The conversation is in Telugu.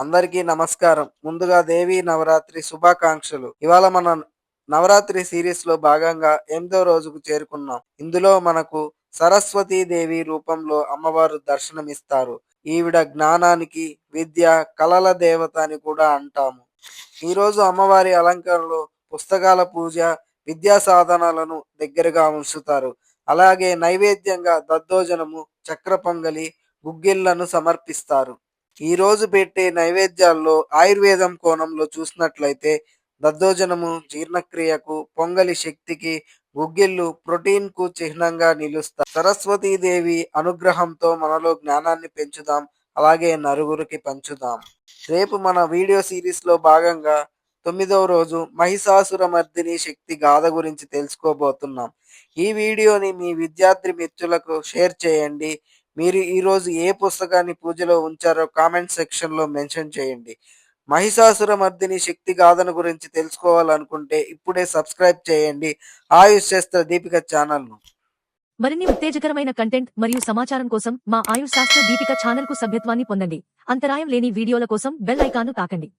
అందరికీ నమస్కారం. ముందుగా దేవి నవరాత్రి శుభాకాంక్షలు. ఇవాళ మన నవరాత్రి సిరీస్లో భాగంగా ఎనిమిదో రోజుకు చేరుకున్నాం. ఇందులో మనకు సరస్వతీ దేవి రూపంలో అమ్మవారు దర్శనమిస్తారు. ఈవిడ జ్ఞానానికి విద్య కళల దేవత అని కూడా అంటాము. ఈ రోజు అమ్మవారి అలంకరణలో పుస్తకాల పూజ విద్యా సాధనాలను దగ్గరగా ఉంచుతారు. అలాగే నైవేద్యంగా దద్దోజనము చక్ర పొంగలి గుగ్గిళ్ళను సమర్పిస్తారు. ఈ రోజు పెట్టే నైవేద్యాల్లో ఆయుర్వేదం కోణంలో చూసినట్లయితే దద్దోజనము జీర్ణక్రియకు పొంగలి శక్తికి గుగ్గిళ్ళు ప్రోటీన్కు చిహ్నంగా నిలుస్తాయి సరస్వతీదేవి అనుగ్రహంతో మనలో జ్ఞానాన్ని పెంచుదాం అలాగే నలుగురికి పంచుదాం. రేపు మన వీడియో సిరీస్లో భాగంగా తొమ్మిదవ రోజు మహిషాసుర మర్దిని శక్తి గాథ గురించి తెలుసుకోబోతున్నాం. ఈ వీడియోని మీ విద్యార్థి మిత్రులకు షేర్ చేయండి. మీరు ఈ రోజు ఏ పుస్తకాన్ని పూజలో ఉంచారో కామెంట్ సెక్షన్లో మెన్షన్ చేయండి. మహిషాసుర మర్దిని శక్తి గాథను గురించి తెలుసుకోవాలనుకుంటే ఇప్పుడే సబ్స్క్రైబ్ చేయండి. ఆయుష్ శాస్త్ర దీపిక ఛానల్ను మరిన్ని ఉత్తేజకరమైన కంటెంట్ మరియు సమాచారం కోసం మా ఆయుష్ శాస్త్ర దీపిక ఛానల్కు సభ్యత్వాన్ని పొందండి. అంతరాయం లేని వీడియోల కోసం బెల్ ఐకాన్ను తాకండి.